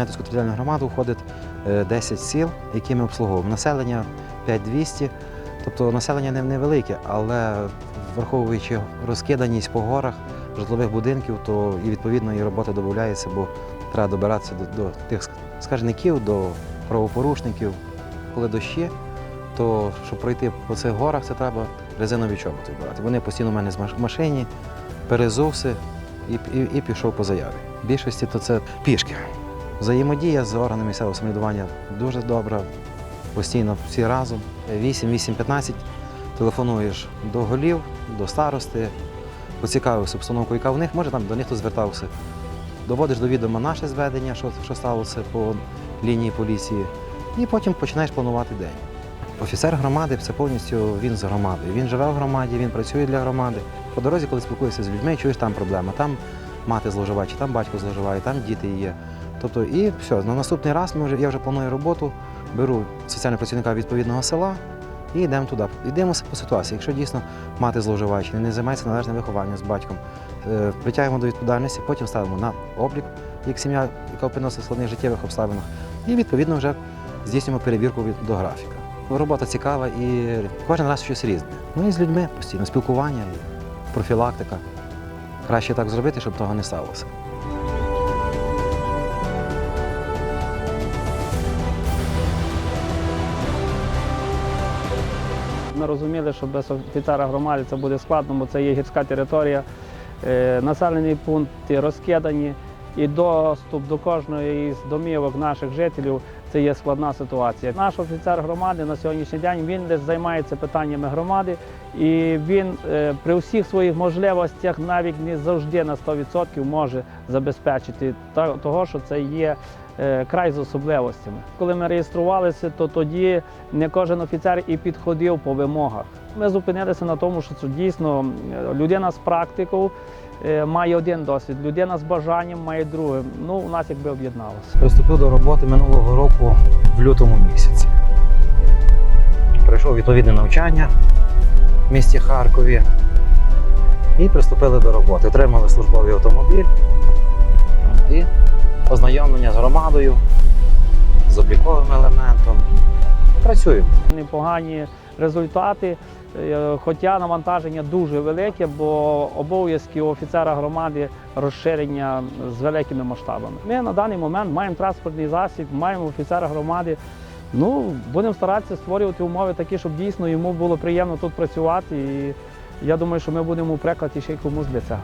Понятівську територіальну громаду входить е, 10 сіл, які ми обслуговуємо. Населення 5200, тобто населення не- невелике, але враховуючи розкиданість по горах житлових будинків, то і відповідно і робота додається, бо треба добиратися до, до тих скаржників, до правопорушників. Коли дощі, то щоб пройти по цих горах, це треба резинові чоботи брати. Вони постійно в мене в машині, перезувся і, і, і пішов по заяві. В більшості то це пішки. Взаємодія з органами місцевого самоврядування дуже добра. Постійно всі разом. 8-8-15 телефонуєш до голів, до старости, поцікавився обстановку, яка в них, може там до них хто звертався. Доводиш до відома наше зведення, що, що сталося по лінії поліції, і потім починаєш планувати день. Офіцер громади це повністю він з громади. Він живе в громаді, він працює для громади. По дорозі, коли спілкуєшся з людьми, чуєш там проблема. Там мати зловживає, чи там батько зловживає, там діти є. Тобто, і все, на наступний раз ми вже, я вже планую роботу, беру соціального працівника відповідного села і йдемо туди. Йдемо по ситуації. Якщо дійсно мати зловживає, чи не займається належним вихованням з батьком, е, притягуємо до відповідальності, потім ставимо на облік, як сім'я, яка опинилася в складних життєвих обставинах, і відповідно вже здійснюємо перевірку до графіка. Робота цікава і кожен раз щось різне. Ну і з людьми постійно спілкування, профілактика. Краще так зробити, щоб того не сталося. Ми розуміли, що без офіцера громади це буде складно, бо це є гірська територія, е, населені пункти розкидані, і доступ до кожної з домівок наших жителів це є складна ситуація. Наш офіцер громади на сьогоднішній день він десь займається питаннями громади, і він е, при всіх своїх можливостях навіть не завжди на 100% може забезпечити того, що це є е, край з особливостями. Коли ми реєструвалися, то тоді не кожен офіцер і підходив по вимогах. Ми зупинилися на тому, що це дійсно людина з практикою е, має один досвід, людина з бажанням має друге. Ну, у нас якби об'єдналося. Приступив до роботи минулого року в лютому місяці. Пройшов відповідне навчання в місті Харкові і приступили до роботи. Отримали службовий автомобіль і ознайомлення з громадою, з обліковим елементом. Працюємо. Непогані результати, хоча навантаження дуже велике, бо обов'язки офіцера громади розширення з великими масштабами. Ми на даний момент маємо транспортний засіб, маємо офіцера громади. Ну, будемо старатися створювати умови такі, щоб дійсно йому було приємно тут працювати. І я думаю, що ми будемо у прикладі ще й комусь для цього.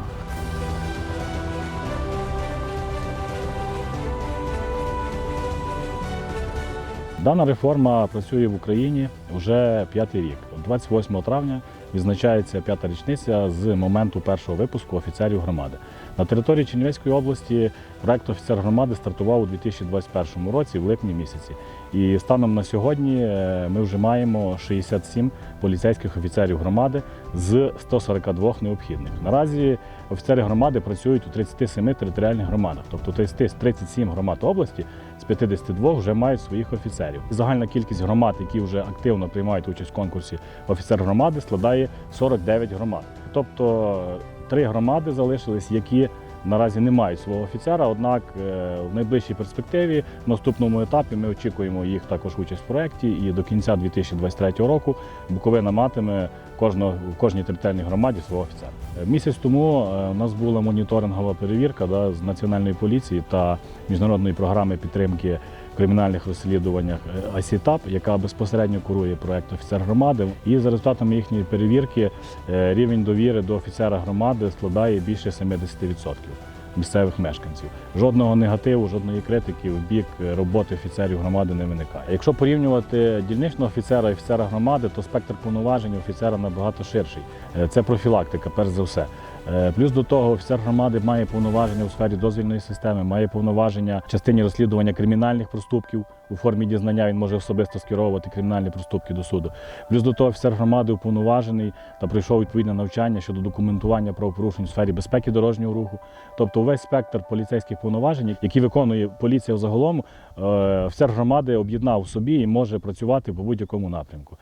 Дана реформа працює в Україні вже п'ятий рік. 28 травня відзначається п'ята річниця з моменту першого випуску офіцерів громади. На території Чернівецької області проект офіцер громади стартував у 2021 році, в липні місяці. І станом на сьогодні е, ми вже маємо 67 поліцейських офіцерів громади з 142 необхідних. Наразі офіцери громади працюють у 37 територіальних громадах, тобто 37 громад області з 52 вже мають своїх офіцерів. Загальна кількість громад, які вже активно приймають участь в конкурсі офіцер громади, складає 49 громад. Тобто три громади залишились, які наразі не мають свого офіцера. Однак е, в найближчій перспективі, в наступному етапі, ми очікуємо їх також участь в проєкті. І до кінця 2023 року Буковина матиме кожного в кожній територіальній громаді свого офіцера. Е, Місяць тому е, у нас була моніторингова перевірка да, з національної поліції та міжнародної програми підтримки кримінальних розслідуваннях е, ICTAP, яка безпосередньо курує проект офіцер громади. І за результатами їхньої перевірки е, рівень довіри до офіцера громади складає більше 70% місцевих мешканців. Жодного негативу, жодної критики в бік роботи офіцерів громади не виникає. Якщо порівнювати дільничного офіцера і офіцера громади, то спектр повноважень офіцера набагато ширший. Е, Це профілактика, перш за все. Е, Плюс до того офіцер громади має повноваження у сфері дозвільної системи, має повноваження в частині розслідування кримінальних проступків. У формі дізнання він може особисто скеровувати кримінальні проступки до суду. Плюс до того офіцер громади уповноважений та пройшов відповідне навчання щодо документування правопорушень у сфері безпеки дорожнього руху. Тобто весь спектр поліцейських повноважень, які виконує поліція взагалом, е, офіцер громади об'єднав в собі і може працювати по будь-якому напрямку.